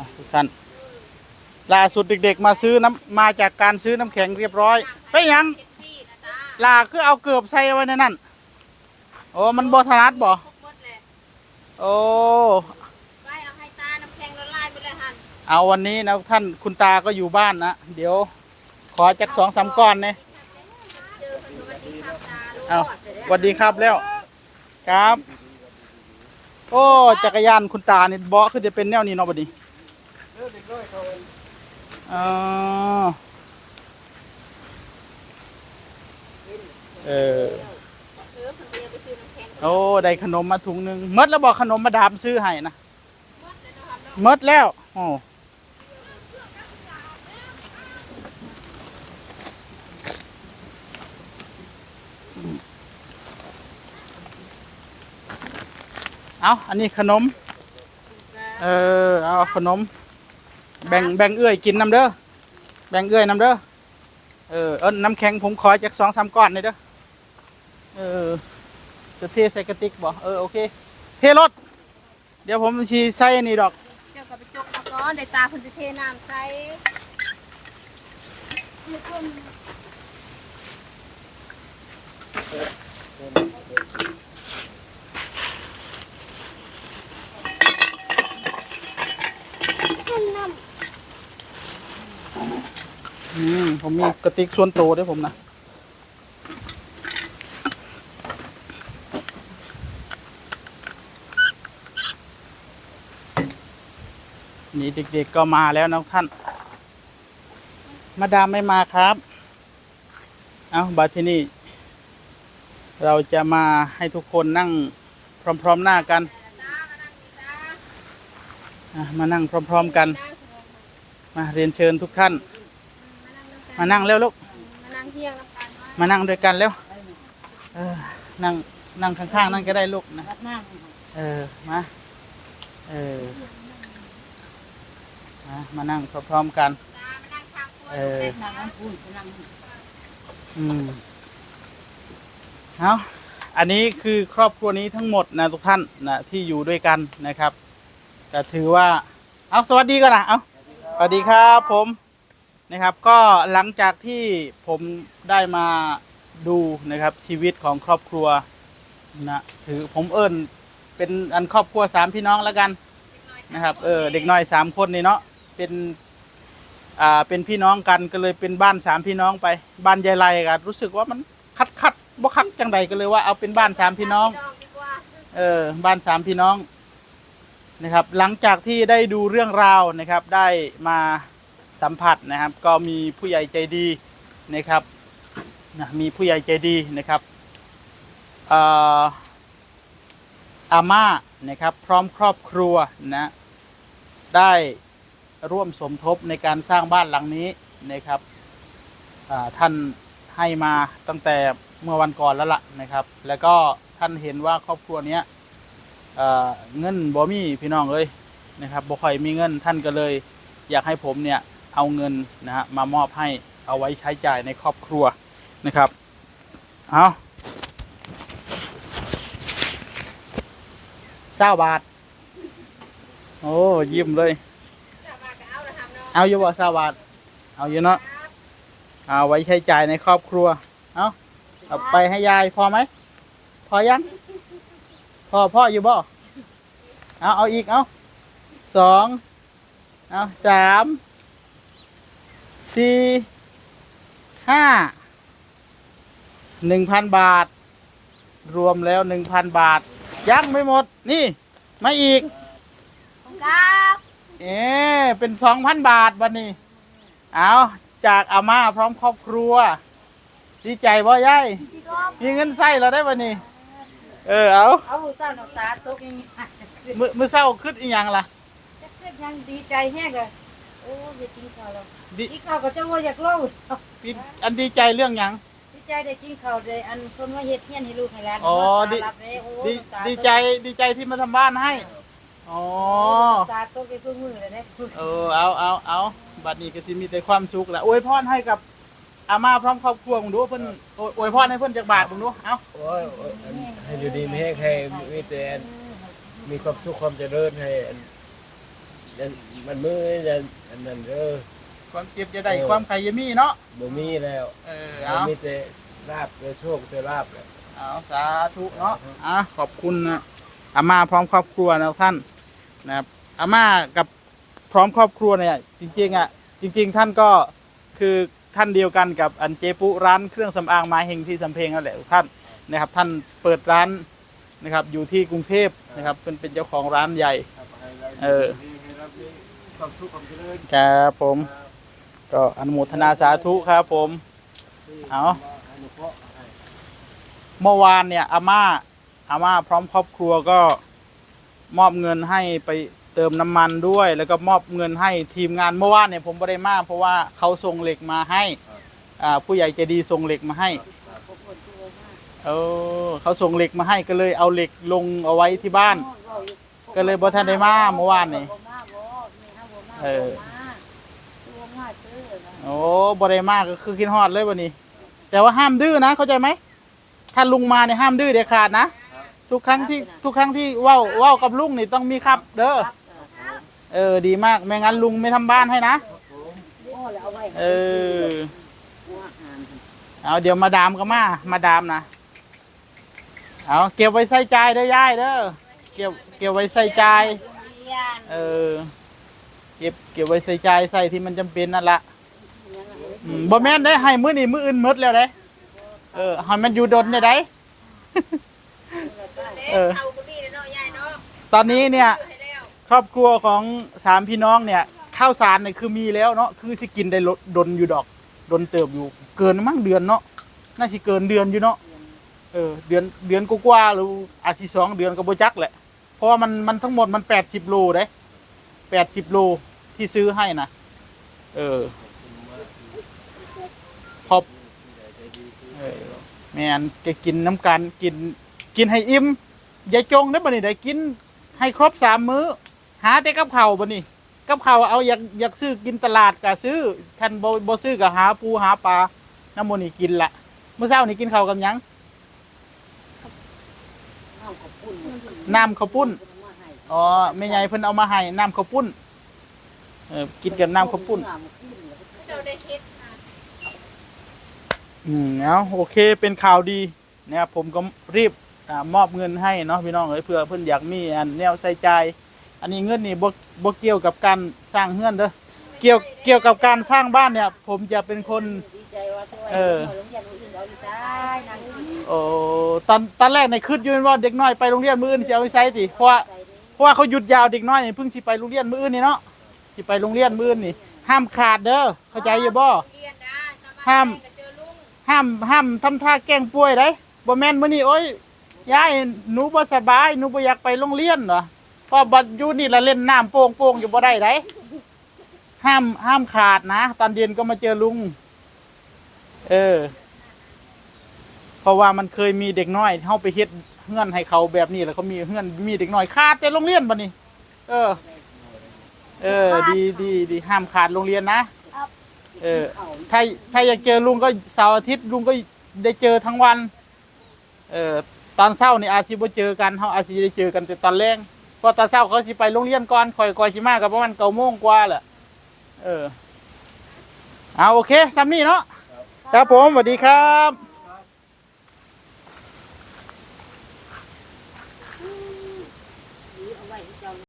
อะทุกท่านล่าสุดเด็กๆ มาซื้อน้ำมาจากการซื้อน้ำแข็งเรียบร้อย ไปยังเซ็กซี่นะจ๊ะลาคือเอาเกือบใส่ไว้ในนั้นโอ้มันบ่ถนัดบ่ครบหมดเลยโอ้ไว้เอาให้ตาน้ำแข็งละลายไปเลยหันเอาวันนี้นะท่านคุณตาก็อยู่บ้านนะเดี๋ยว ขอจักสองสามก้อนเนี่ยเจอคนสวัสดีครับตาดูเอาสวัสดีครับแล้วครับ โอ้จักรยานคุณตานี่เบาะคือจะเป็นแนวนี้เนาะบัดนี้เออเออเออคนเดียวไปซื้อน้ำแข็งโอ้ได้ขนมมาถุงหนึ่งมดแล้วบอกขนมมาดามซื้อให้นะหมดเลยนะครับหมดแล้วโอ้เอาอันนี้ขนม เออ เอาขนม แบ่งแบ่งเอื้อยกินน้ำเด้อแบ่งเอื้อยน้ำเด้อเออเอิ้นน้ำแข็งผมขอจากสองสามก้อนเลยเด้อเออจะเทใส่กระติกบ่เออโอเค เทรถเดี๋ยวผมชีใส่นี่ดอกเดี๋ยวก็ไปจกมาก่อนได้ตาคนจะเทน้ำใส่อืม ผมมีกระติกส่วนโตด้วยผมนะนี่เด็กๆก็มาแล้วนะท่าน มาดามไม่มาครับ เอาบัดที่นี่ เราจะมาให้ทุกคนนั่งพร้อมๆหน้ากัน มานั่งพร้อมๆกัน มาเรียนเชิญทุกท่าน มานั่งน้ำกันมานั่งเร็วลูก มานั่งเที่ยงน้ำกันมานั่งด้วยกันแล้วเออนั่งนั่งข้างๆนั่งก็ได้ลูกนะเออ มา เออ มามานั่งพร้อมๆกันตามานั่งข้างครัวเออ นั่งน้ำพูนนั่งอืมเอาอันนี้คือครอบครัวนี้ทั้งหมดนะทุกท่านนะที่อยู่ด้วยกันนะครับแต่ถือว่า เอาสวัสดีก่อนนะเอาสวัสดีครับผม นะครับ ก็หลังจากที่ผมได้มาดูนะครับชีวิตของครอบครัวนะถือผมเอิญเป็นอันครอบครัวสามพี่น้องแล้วกันนะครับเออเด็กน้อยสามคนนี่เนาะเป็นอ่าเป็นพี่น้องกันก็เลยเป็นบ้านสามพี่น้องไปบ้านยายไรกันรู้สึกว่ามันคัดคัดบ่คัดจังใดก็เลยว่าเอาเป็นบ้านสามพี่น้องเออบ้านสามพี่น้องนะครับ หลังจากที่ได้ดูเรื่องราวนะครับ ได้มา สัมผัสนะครับ ก็มีผู้ใหญ่ใจดีนะครับนะมีผู้ใหญ่ใจดีนะครับอาม่านะครับพร้อมครอบครัวนะได้ร่วมสมทบในการสร้างบ้านหลังนี้นะครับท่านให้มาตั้งแต่เมื่อวันก่อนแล้วล่ะนะครับ แล้วก็ท่านเห็นว่าครอบครัวเนี้ยเอ่อเงินบ่มีพี่น้องเลยนะครับบ่ค่อยมีเงินท่านก็เลย อยากให้ผมเนี่ย เอาเงินนะฮะมามอบให้เอาไว้ใช้จ่ายในครอบครัวนะครับ เอาเศร้าบาท โอ้ยิ้มเลยจะมาก็เอาละทำเนาะเอาอยู่บ่เศร้าบาท เอาอยู่เนาะเอาไว้ใช้จ่ายในครอบครัว เอาเอาไปให้ยายพอไหม พอยังพอพ่ออยู่บ่เอาเอาอีกเอาสองเอาสาม สี่ห้าหนึ่งพันบาท รวมแล้วหนึ่งพันบาท ยังไม่หมด นี่ มาอีก ครับเอ๊ะเป็นสองพันบาทวันนี้ เอาจากอาม่าพร้อมครอบครัว ดีใจบ่ยายมีเงินใส่แล้วได้วันนี้ เออ เอาเอาเจ้าหน้าตาตกยังมือมือเศร้าขึ้นอีหยังล่ะจะเกิดยังดีใจแห้งเลย โอ้ยกินข้าวแล้วดีกินข้าวก็จะว่าอยากเล่าดีอันดีใจเรื่องหยัง ดีใจได้กินข้าวได้อันคนว่าเฮ็ดเฮียนให้ลูกให้หลานอ๋อดีตาหลับเลยโอ้ดีน้ำตาดีใจดีใจที่มาทำบ้านให้ อ๋อน้ำตาตกไปเพื่อมือเลยนะเออเอาเอาเอาบัดนี้ก็สิมีแต่ความสุขแหละอวยพรให้กับอาม่าพร้อมครอบครัวผมดูว่าเพิ่นอวยอวยพรให้เพิ่นจากบาทผมดูเอาโอ้ยโอ้ยอันให้อยู่ดีมีให้ให้มีแต่อันมีความสุขความเจริญให้อัน มันมือจะอันนั้นเด้อความเจ็บจะได้ความใครจะมีเนาะบ่มีแล้วเออมัเอานมีแต่ลาบแต่โชคแต่ลาบแหละเอาสาธุเนาะอะขอบคุณนะอาม่าพร้อมครอบครัวนะท่านนะครับอาม่ากับพร้อมครอบครัวเนี่ยจริงๆอะจริง ๆ ท่านก็คือท่านเดียวกันกับอันเจปุร้านเครื่องสำอางมาเฮงที่สำเพ็งนั่นแหละท่านนะครับ ท่านเปิดร้านนะครับ อยู่ที่กรุงเทพนะครับเป็นเป็นเจ้าของร้านใหญ่ครับให้เราเออให้เรามี ความสุขความเจริญครับผม ก็อนุโมทนาสาธุครับผม เอาเมื่อวานเนี่ยอาม่าอาม่าพร้อมครอบครัวก็มอบเงินให้ไปเติมน้ำมันด้วย แล้วก็มอบเงินให้ทีมงานเมื่อวานเนี่ยผมไม่ได้มาเพราะว่าเขาส่งเหล็กมาให้ผู้ใหญ่ใจดีส่งเหล็กมาให้เออเขาส่งเหล็กมาให้ก็เลยเอาเหล็กลงเอาไว้ที่บ้าน ก็เลยบ่ทันได้มาเมื่อวานนี่ เออโอ้บ่ได้มากก็คือคิดฮอดเลยวันนี้ แต่ว่าห้ามดื้อนะ เข้าใจไหม ถ้าลุงมาเนี่ยห้ามดื้อเด็ดขาดนะ ทุกครั้งที่ทุกครั้งที่เว้าเว้ากับลุงนี่ต้องมีครับ เด้อเออ ดีมาก ไม่งั้นลุงไม่ทำบ้านให้นะเออเอาเดี๋ยวมาดามก็มา มาดามนะ เอาเก็บไว้ใส่ใจเด้อยายเด้อ เก็บเก็บไว้ใส่ใจเออ เก็บเก็บไว้ใส่ใจใส่ที่มันจำเป็นนั่นละอืมบ่แม่นได้ให้มื้อนี้มื้ออื่นหมดแล้วเด้เออให้มันอยู่ดนได้ไดเออเตาก็มีเนาะยายเนาะตอนนี้เนี่ย ซื้อให้แล้วครอบครัวของสามพี่น้องเนี่ย ข้าวสารเนี่ยคือมีแล้วเนาะคือสิกินได้ลดดนอยู่ดอกดนเติบอยู่ เกินมั้งเดือนเนาะน่าสิเกินเดือนอยู่เนาะเออเดือนเดือนกว่าๆหรืออาทิตย์สองเดือนก็บ่จักแหละเพราะว่ามันมันทั้งหมดมันแปดสิบโลเด้แปดสิบโล ที่ซื้อให้นะเออพอเออแม่นจะกินน้ำกันกิน กินให้อิ่มอย่าจงได้อบ่นี่ได้กิน ให้ครบสามมื้อ หาแต่กับข้าวบ่นี่กับข้าวเอาอยากอยากซื้อกินตลาดก็ซื้อท่านบ่บ่ซื้อก็หาปูหาปลาน้ำมันนี่กินละเมื่อเช้านี่กินข้าวกับหยังน้ำข้าวปุ้น อ๋อแม่ใหญ่เพิ่นเอามาให้น้ำข้าวปุ้น เออกินกับน้ำข้าวปุ้น เจ้าได้เฮ็ดค่ะอืมเอาโอเคเป็นข่าวดีนะครับผมก็รีบอามอบเงินให้เนาะพี่น้องเอ้ยเพื่อเพิ่อนอยากมีอันแนวใส่ใจ อันนี้เงินนี่บ่บ่เกี่ยวกับการสร้างเฮือนเด้อเกี่ยวเกี่ยวกับการสร้างบ้านเนี่ย ผมจะเป็นคนเออโอ้ตอนตอนแรกในคืดอยืนว่าเด็กน้อยไปโรงเรียนมื้ออื่นสิเอาไปใช้ติเพราะว่าเพราะว่าเขาหยุดยาวเด็กน้อยนี่เพิ่งสิไปโรงเรียนมื้ออื่นนี่เนาะ สิไปโรงเรียนมื้ออื่นนี่ ห้ามขาดเด้อเข้าใจอยู่บ่ เรียนนะสบยห้าม ใจก็เจอลุงห้ามห้ามทำท่าแกล้งป่วยได้บ่แม่นมื้อนี้โอ้ยยายหนูบ่สบายหนูบ่อยากไปโรงเรียนเหรอเพราะบัดอยู่นี่ละเล่นน้ำโป่งโป่งอยู่บ่ได้ไดห้ามห้ามขาดนะ ตอนเย็นก็มาเจอลุง เออ เพราะว่ามันเคยมีเด็กน้อยเฮาไปเฮ็ดเฮือนให้เขาแบบนี้แล้วเขามีเฮือนมีเด็กน้อยขาดแต่โรงเรียนบัดนี้ เออ เออ ดีดีดีห้ามขาดโรงเรียนนะเออ ถ้าถ้าอยากเจอลุงก็เสาร์อาทิตย์ลุงก็ได้เจอทั้งวัน เออตอนเช้านี่อาจสิบ่เจอกันเขาอาจสิได้เจอกันแต่ตอนแรงเพราะตอนเช้าเขาสิไปโรงเรียนก่อนคอยคอยสิมากับประมาณเก้าโมงกว่าแหละเออเอาโอเคซัมนี่เนาะครับผมสวัสดีครับ